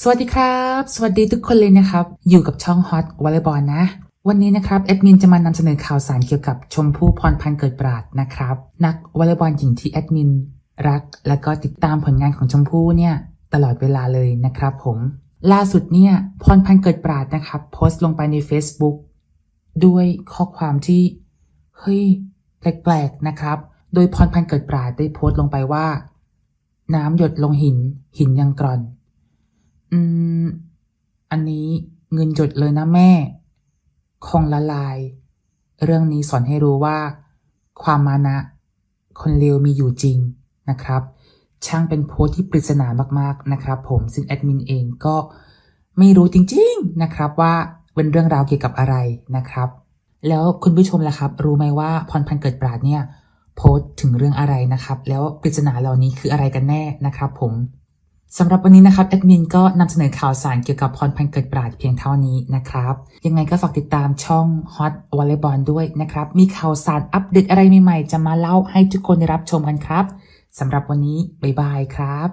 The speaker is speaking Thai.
สวัสดีครับ สวัสดีทุกคนเลยนะครับ อยู่กับช่อง Hot v o l l e y b a l l นะ วันนี้นะครับแอดมินจะมานำเสนอข่าวสารเกี่ยวกับชมพู่พรพันธ์เกิดปราดนะครับ นักวอลเลย์บอลหญิงที่แอดมินรัก และก็ติดตามผลงานของชมพู่เนี่ยตลอดเวลาเลยนะครับผม ล่าสุดเนี่ยพรพันธ์เกิดปราดนะครับ โพสต์ลงไปใน Facebook ด้วยข้อความที่เฮ้ยแปลกๆนะครับ โดยพรพันธ์เกิดปราดได้โพสต์ลงไปว่า น้ำหยดลงหินหินยังกร่อน อืม อันนี้เงินหยดเลยนะแม่ คงละลาย เรื่องนี้สอนให้รู้ว่า ความมานะ คนเลวมีอยู่จริงนะครับ ช่างเป็นโพสที่ปริศนามากๆนะครับ ผมซึ่งแอดมินเองก็ไม่รู้จริง ๆนะครับว่าเป็นเรื่องราวเกี่ยวกับอะไรนะครับ แล้วคุณผู้ชมล่ะครับ รู้ไหมว่าพรพันเกิดปราดเนี่ยโพสต์ถึงเรื่องอะไรนะครับ แล้วปริศนาเหล่านี้คืออะไรกันแน่นะครับ ผม สำหรับวันนี้นะครับแอดมินก็นำเสนอข่าวสารเกี่ยวกับพรพันเกิดปราดเพียงเท่านี้นะครับ ยังไงก็ฝากติดตามช่อง Hot Volleyball ด้วยนะครับ มีข่าวสารอัปเดตอะไรใหม่ๆ จะมาเล่าให้ทุกคนได้รับชมกันครับสำหรับวันนี้ บ๊ายบายครับ